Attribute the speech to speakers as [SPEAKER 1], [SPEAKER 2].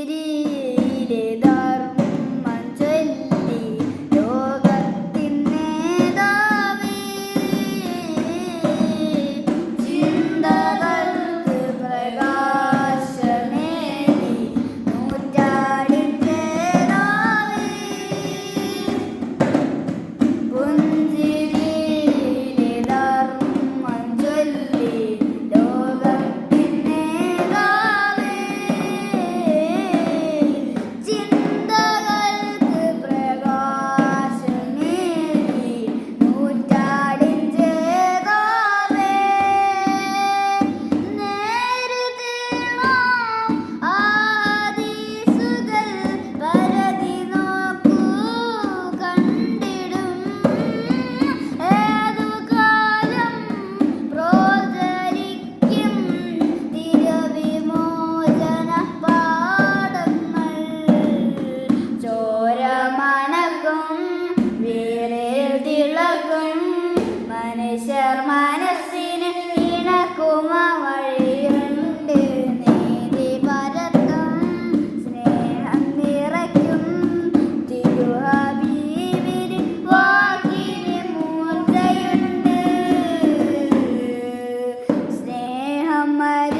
[SPEAKER 1] തിരിയിലെ Dharma I.